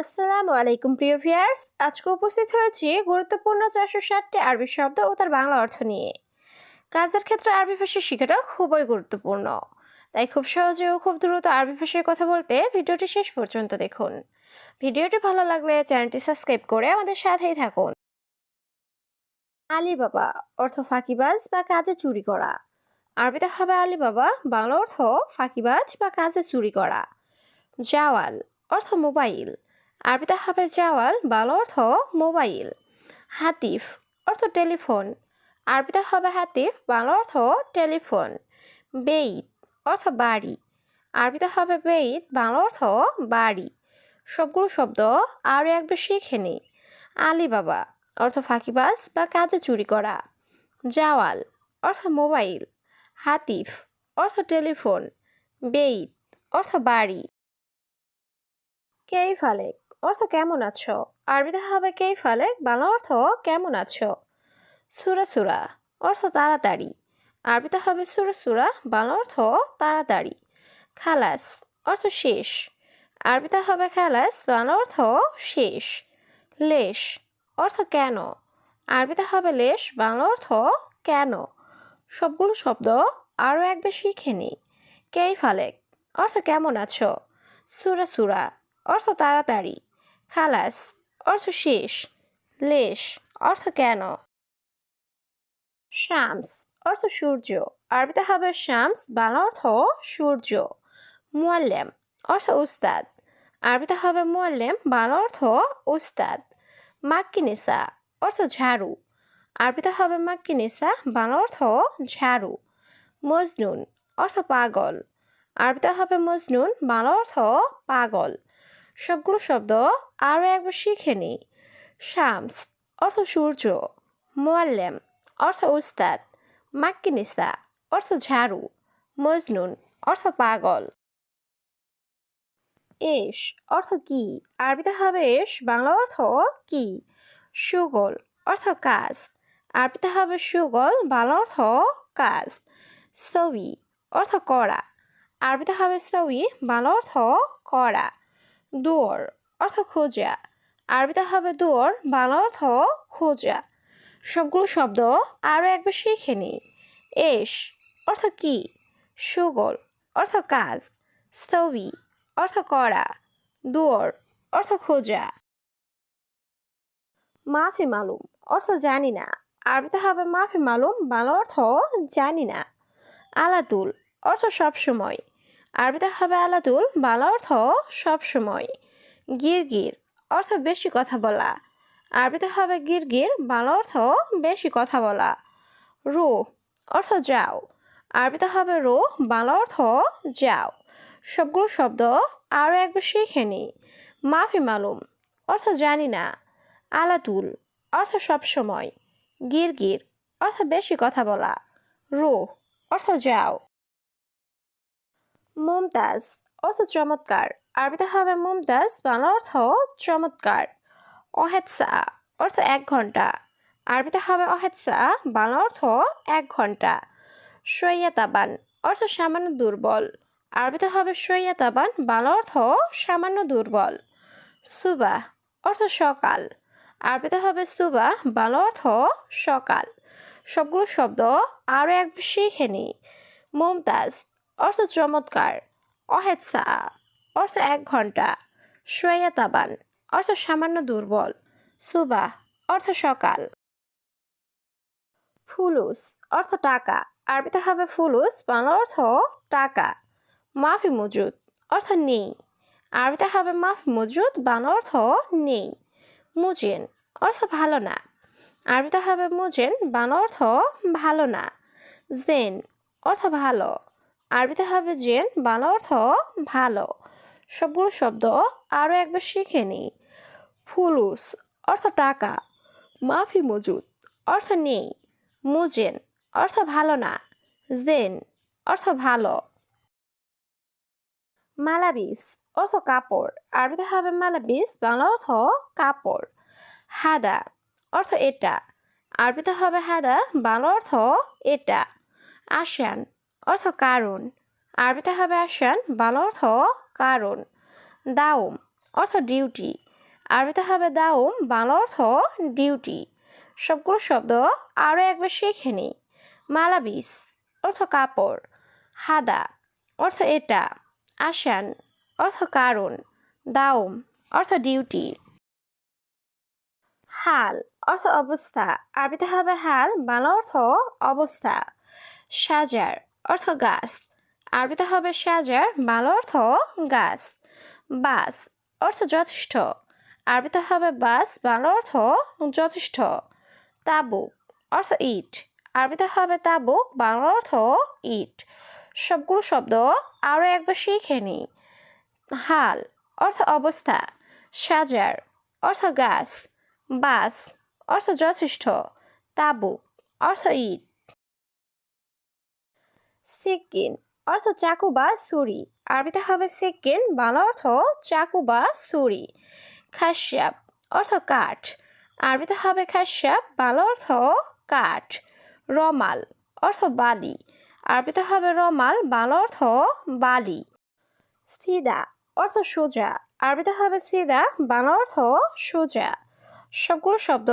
আসসালামু আলাইকুম, প্রিয় ভিউয়ার্স। আজকে উপস্থিত হয়েছি গুরুত্বপূর্ণ চারশো ষাটটি আরবি শব্দ ও তার বাংলা অর্থ নিয়ে। কাজের ক্ষেত্রে আরবি ভাষা শেখাটা খুবই গুরুত্বপূর্ণ। তাই খুব সহজে ও খুব দ্রুত আরবি ভাষায় কথা বলতে ভিডিওটি শেষ পর্যন্ত দেখুন। ভিডিওটি ভালো লাগলে চ্যানেলটি সাবস্ক্রাইব করে আমাদের সাথেই থাকুন। আলী বাবা অর্থ ফাঁকিবাজ বা কাজে চুরি করা। আরবিতে হবে আলী বাবা বাংলা অর্থ ফাঁকিবাজ বা কাজে চুরি করা। জাওয়াল অর্থ মোবাইল। আরবিতে হবে জাওয়াল, বাংলা অর্থ মোবাইল। হাতিফ অর্থ টেলিফোন। আরবিতে হবে হাতিফ, বাংলা অর্থ টেলিফোন। বেইত অর্থ বাড়ি। আরবিতে হবে বেইত, বাংলা অর্থ বাড়ি। সবগুলো শব্দ আরও একবার শিখে নিই আলিবাবা অর্থ ফাঁকিবাজ বা কাজে চুরি করা। জাওয়াল অর্থ মোবাইল। হাতিফ অর্থ টেলিফোন। বেইত অর্থ বাড়ি। কেই ফালেক অর্থ কেমন আছো? আরবিতে হবে কেই ফালেক বাংলা অর্থ কেমন আছো? সুরা সুরা, অর্থ তাড়াতাড়ি। আরবিতে হবে সুরা সুরা, বাংলা অর্থ তাড়াতাড়ি। খালাস, অর্থ শেষ। আরবিতে হবে খালাস, বাংলা অর্থ শেষ। লেশ, অর্থ কেন? আরবিতে হবে লেশ, বাংলা অর্থ কেন? সবগুলো শব্দ আরও একবার শিখে নিই। কেই ফালেক অর্থ কেমন আছো? সুরা সুরা, অর্থ তাড়াতাড়ি। খালাস, অর্থ শেষ, লেশ, অর্থ কেন? শামস, অর্থ সূর্য। আরবিতে হবে শামস, বাংলা অর্থ সূর্য। মোয়াল্লেম, অর্থ উস্তাদ। আরবিতে হবে মোয়াল্লেম, বাংলা অর্থ উস্তাদ। মাক্কিনেসা, অর্থ ঝাড়ু। আরবিতে হবে মাক্কিনেসা, বাংলা অর্থ ঝাড়ু। মজনুন, অর্থ পাগল। আরবিতে হবে মজনুন, বাংলা অর্থ পাগল। সবগুলো শব্দ আরও একবার শিখে নিই। শামস, অর্থ সূর্য। মোয়াল্লেম, অর্থ উস্তাদ। মাক্কিনিসা, অর্থ ঝাড়ু। মজনুন, অর্থ পাগল। এস, অর্থ কি? আরবিতে হবে এস, বাংলা অর্থ কি? সুগল, অর্থ কাজ। আরবিতে হবে সুগল, বাংলা অর্থ কাজ। সবি অর্থ করা। আরবিতে হবে সবি বাংলা অর্থ করা। দুয়ার অর্থ খোঁজা। আরবিতে হবে দুয়ার, বাংলা অর্থ খোঁজা। সবগুলো শব্দ আরও একবার শিখে নিই এস অর্থ কি? সুগল অর্থ কাজ। স্থবি অর্থ করা। দুয়ার অর্থ খোঁজা। মাফি মালুম অর্থ জানি না। আরবিতে হবে মাফি মালুম, বাংলা অর্থ জানি না। আলাতুল অর্থ সবসময়। আরবিতে হবে আলাতুল বাংলা অর্থ সব সময়। গির গির অর্থ বেশি কথা বলা। আরবিতে হবে গির গির বাংলা অর্থ বেশি কথা বলা। রু অর্থ যাও। আরবিতে হবে রু, বাংলা অর্থ যাও। সবগুলো শব্দ আরও একবার শিখে নিই। মাফি মালুম অর্থ জানি না। আলাতুল অর্থ সব সময়। গির গির অর্থ বেশি কথা বলা। রু অর্থ যাও। মুমতাজ, অর্থ চমৎকার। আরবিতে হবে মুমতাজ, বাংলা অর্থ চমৎকার। অহেৎসা অর্থ এক ঘণ্টা। আরবিতে হবে অহেৎসা বাংলা অর্থ এক ঘণ্টা। সৈয়াতাবান অর্থ সামান্য দুর্বল। আরবিতে হবে সৈয়াতাবান বাংলা অর্থ সামান্য দুর্বল। সুবাহ, অর্থ সকাল। আরবিতে হবে সুবাহ, বাংলা অর্থ সকাল। সবগুলো শব্দ আরও এক শিখে নিই মুমতাজ অর্থ চমৎকার অহেৎসা অর্থ এক ঘণ্টা সোয়াতাবান অর্থ সামান্য দুর্বল সুবাহ অর্থ সকাল। ফুলুস, অর্থ টাকা, আরবিতে হবে ফুলুস, বাংলা অর্থ টাকা। মাফি মজুদ, অর্থ নেই, আরবিতে হবে মাফি মজুদ, বাংলা অর্থ নেই। মুজেন, অর্থ ভালো না, আরবিতে হবে মুজেন, বাংলা অর্থ ভালো না। জেন, অর্থ ভালো আরবিতে হবে জেন, বাংলা অর্থ ভালো। সবগুলো শব্দ আরও একবার শিখে নিই। ফুলুস, অর্থ টাকা। মাফি মজুদ, অর্থ নেই। মুজেন, অর্থ ভালো না। জেন, অর্থ ভালো। মালাবিস, অর্থ কাপড়। আরবিতে হবে মালাবিস, বাংলা অর্থ কাপড়। হাদা, অর্থ এটা। আরবিতে হবে হাদা, বাংলা অর্থ এটা। আসান অর্থ কারণ। আরবিতে হবে আসান বাংলা অর্থ কারণ। দাউম অর্থ ডিউটি আরবিতে হবে দাউম বাংলা অর্থ ডিউটি সবগুলো শব্দ আরও একবার শিখে নিই। মালাবিস, অর্থ কাপড়। হাদা, অর্থ এটা। আসান অর্থ কারণ। দাউম অর্থ ডিউটি হাল, অর্থ অবস্থা। আরবিতে হবে হাল, বাংলা অর্থ অবস্থা। সাজার অর্থ গাছ। আরবিতে হবে সাজার, বাংলা অর্থ গাছ। বাস, অর্থ যথেষ্ট। আরবিতে হবে বাস, বাংলা অর্থ যথেষ্ট। তাবুক, অর্থ ইট। আরবিতে হবে তাবুক, বাংলা অর্থ ইট। সবগুলো শব্দ আরও একবার শিখে নিই হাল, অর্থ অবস্থা। সাজার, অর্থ গাছ। বাস, অর্থ যথেষ্ট। তাবুক, অর্থ ইট। সিকিন অর্থ চাকু বা ছুরি। আরবিতে হবে সিকিন বাংলা অর্থ চাকু বা ছুরি। খাস্যাপ, অর্থ কাঠ। আরবিতে হবে খাস্যাপ, বাংলা অর্থ কাঠ। রমাল, অর্থ বালি। আরবিতে হবে রমাল, বাংলা অর্থ বালি। সিদা, অর্থ সোজা। আরবিতে হবে সিদা, বাংলা অর্থ সোজা। সবগুলো শব্দ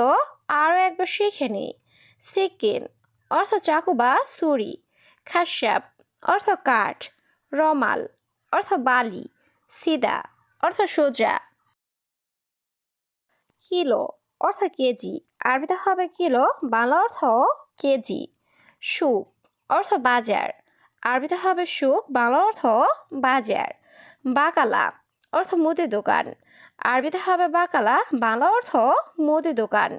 আরও একবার শিখে নিই। সিকিন অর্থ চাকু বা ছুরি। খাস্যাপ অর্থ কাঠ, রমাল, অর্থ বালি, সিদা, অর্থ সোজা। কিলো, অর্থ কেজি, আরবিতে হবে কিলো, বাংলা অর্থ কেজি। সুপ, অর্থ বাজার, আরবিতে হবে সুপ, বাংলা অর্থ বাজার। বাকালা, অর্থ মুদি দোকান, আরবিতে হবে বাকালা, বাংলা অর্থ মুদি দোকান।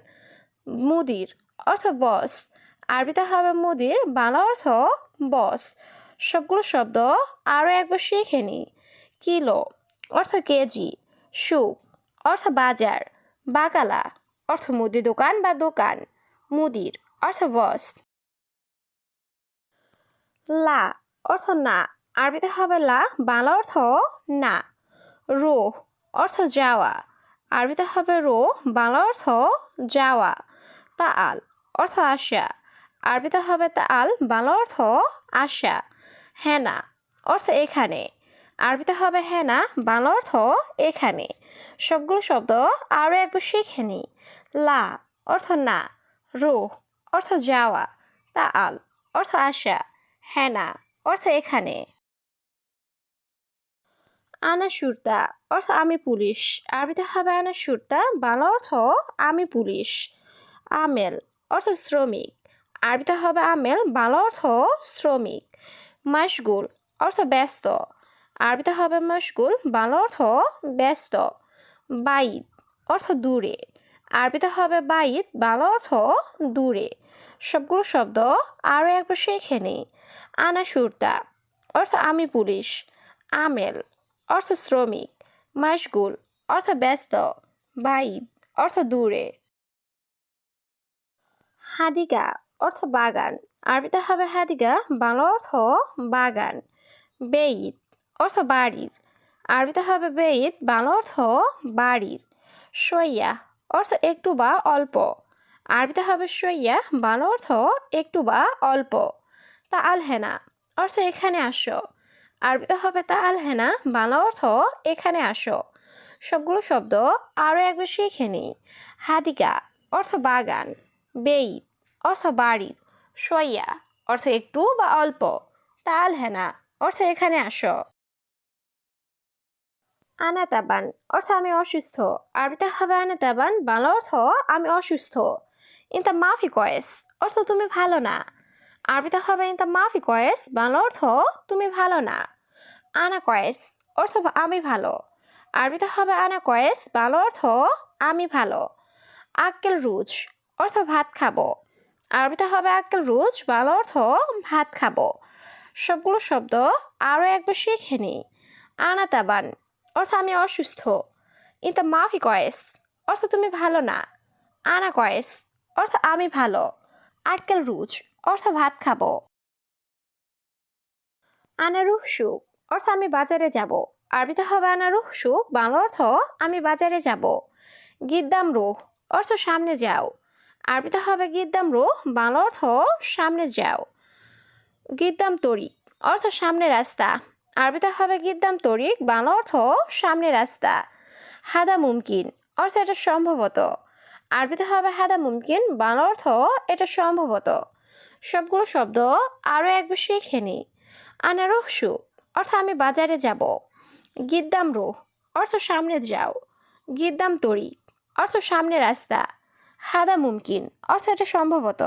মুদির, অর্থ বস আরবিতে হবে মুদির বাংলা অর্থ বস। সবগুলো শব্দ আরও একবার শিখে নিই কিলো, অর্থ কেজি। সুপ অর্থ বাজার। বাকালা, অর্থ মুদি দোকান বা দোকান। মুদির, অর্থ বস। লা, অর্থ না। আরবিতে হবে লা, বাংলা অর্থ না। রো অর্থ যাওয়া। আরবিতে হবে রো বাংলা অর্থ যাওয়া। তাল অর্থ আশা আরবিতে হবে তা আল, বাংলা অর্থ আশা। হেনা, অর্থ এখানে। আরবিতে হবে হেনা, বাংলা অর্থ এখানে। সবগুলো শব্দ আরও একবার শিখে নিই লা, অর্থ না। রো অর্থ যাওয়া। তা আল, অর্থ আশা। হেনা, অর্থ এখানে। আনা সুরতা অর্থ আমি পুলিশ। আরবিতে হবে আনা সুরতা বাংলা অর্থ আমি পুলিশ। আমেল, অর্থ শ্রমিক। আরবিতে হবে আমেল, বাংলা অর্থ শ্রমিক মাসগুল অর্থ ব্যস্ত। আরবিতে হবে মাসগুল বাংলা অর্থ ব্যস্ত, বাইদ অর্থ দূরে। আরবিতে হবে বাইদ, বাংলা অর্থ দূরে। সবগুলো শব্দ আরও একবার শিখে নিই। আনা সুরতা অর্থ আমি পুলিশ, আমেল অর্থ শ্রমিক মাসগুল অর্থ ব্যস্ত, বাইদ অর্থ দূরে। হাদিকা অর্থ বাগান। আরবিতে হবে হাদিকা বাংলা অর্থ বাগান। বেইত, অর্থ বাড়ির। আরবিতে হবে বেইত, বাংলা অর্থ বাড়ির। সইয়া, অর্থ একটু বা অল্প। আরবিতে হবে সইয়া, বাংলা অর্থ একটু বা অল্প। তা আলহেনা, অর্থ এখানে আসো। আরবিতে হবে তা আলহেনা, বাংলা অর্থ এখানে আসো। সবগুলো শব্দ আরও একবার শিখে নিই হাদিকা অর্থ বাগান। বেইত অর্থ বাড়ি সইয়া অর্থ একটু বা অল্প, তাল হেনা, অর্থ এখানে আসো। আনাতাবান, অর্থ আমি অসুস্থ, আরবিতে হবে আনাতাবান, বাংলা অর্থ আমি অসুস্থ। ইনতা মাফি কয়েস, অর্থ তুমি ভালো না। আরবিতে হবে ইনতা মাফি কয়েস, বাংলা অর্থ তুমি ভালো না। আনা কয়েস, অর্থ আমি ভালো। আরবিতে হবে আনা কয়েস, বাংলা অর্থ আমি ভালো। আক্কেল রুজ, অর্থ ভাত খাব। আরবিতে হবে আক্কেল রুজ বাংলা অর্থ ভাত খাব। সবগুলো শব্দ আরও একবার শিখে নিই। আনাতাবান, অর্থ আমি অসুস্থ। ইনতা মাফি কয়েস অর্থ তুমি ভালো না। আনা কয়েস অর্থ আমি ভালো। আক্কেল রুজ, অর্থ ভাত খাব। আনারুহ সুখ, অর্থ আমি বাজারে যাব। আরবিতে হবে আনারুহ সুখ বাংলা অর্থ আমি বাজারে যাব। গিদ্দাম রুহ, অর্থ সামনে যাও। আরবিতে হবে গিদ্দাম রুহ বাংলা অর্থ সামনে যাও। গিদ্দাম তরিক, অর্থ সামনে রাস্তা। আরবিতে হবে গিদ্দাম তরিক, বাংলা অর্থ সামনে রাস্তা। হাদা মুমকিন, অর্থ এটা সম্ভবত। আরবিতে হবে হাদা মুমকিন, বাংলা অর্থ এটা সম্ভবত। সবগুলো শব্দ আরও এক বেশি শিখে নিই। আনা রুহসু অর্থ আমি বাজারে যাব। গিদ্দাম রুহ অর্থ সামনে যাও। গিদ্দাম তরি অর্থ সামনে রাস্তা। হাদা মুমকিন অর্থ এটা সম্ভবত।